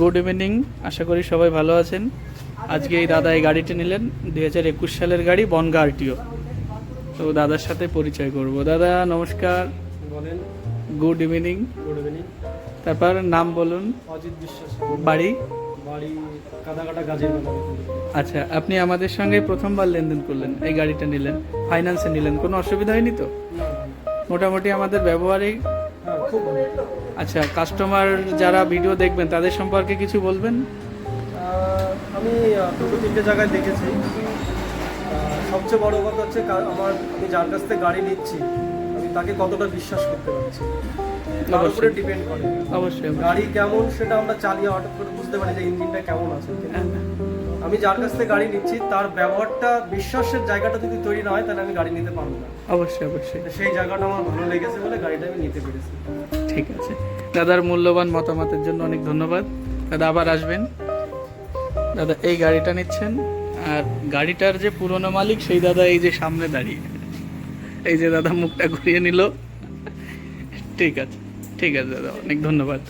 Good evening আশা করি সবাই ভালো আছেন। আজকে এই দাদা এই গাড়িটি নিলেন দু হাজার একুশ সালের গাড়ি বনগা আরটিও তো দাদার সাথে পরিচয় করব। দাদা নমস্কার। বলেন। গুড ইভিনিং গুড ইভিনিং তারপর নাম বলুন। অজিত বিশ্বাস। বাড়ি? বাড়ি কাদাকাটা গাজীর আচ্ছা আপনি আমাদের সঙ্গে প্রথমবার লেনদেন করলেন এই গাড়িটা নিলেন ফাইন্যান্সে নিলেন কোনো অসুবিধা হয়নি তো? মোটামুটি আমাদের ব্যবহারিক আচ্ছা কাস্টমার যারা ভিডিও দেখবেন তাদের সম্পর্কে কিছু বলবেন? আমি দুটো তিনটে জায়গায় দেখেছি। সবচেয়ে বড় কথা হচ্ছে আমার আমি যার কাছ থেকে গাড়ি নিচ্ছি আমি তাকে কতটা বিশ্বাস করতে পারছি। তার উপরে অবশ্যই। ডিপেন্ড করে। অবশ্যই। গাড়ি কেমন সেটা আমরা চালিয়ে হঠাৎ করে বুঝতে পারি যে ইঞ্জিনটা কেমন আছে। হ্যাঁ, আমি যার কাছ থেকে গাড়ি নিচ্ছি তার ব্যবহারটা বিশ্বাসের জায়গাটা যদি তৈরি না হয় তাহলে আমি গাড়ি নিতে পারব না। অবশ্যই অবশ্যই। সেই জায়গাটা আমার ভালো লেগেছে বলে গাড়িটা আমি নিতে পেরেছি। ঠিক আছে। দাদার মূল্যবান মতামতের জন্য অনেক ধন্যবাদ। দাদা আবার আসবেন। দাদা এই গাড়িটা নিচ্ছেন আর গাড়িটার যে পুরনো মালিক সেই দাদা এই যে সামনে দাঁড়িয়ে। এই যে দাদা মুখটা ঘুরিয়ে নিল। ঠিক আছে ঠিক আছে দাদা অনেক ধন্যবাদ।